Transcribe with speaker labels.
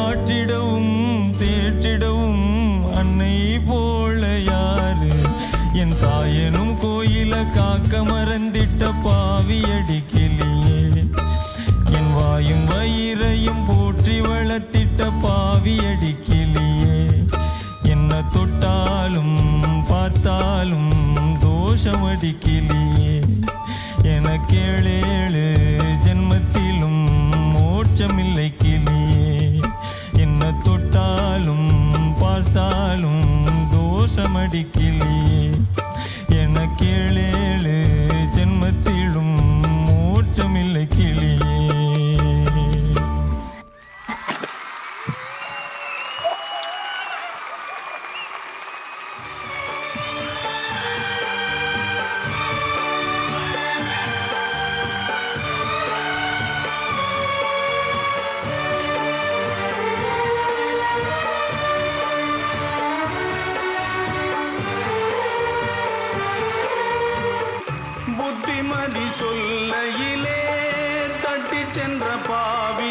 Speaker 1: காட்டிடவும் தேற்றிடவும் அன்னை போல யாரு? என் தாயனும் கோயில காக்க மறந்திட்ட பாவியடி கிளியே. என் வாயும் வயிறையும் போற்றி வளர்த்திட்ட பாவியடி கிளியே. என்ன தொட்டாலும் பார்த்தாலும் தோஷமடி கிளியே. என கேளேழு தோஷமடி
Speaker 2: சொல்லையிலே தட்டி சென்ற பாவி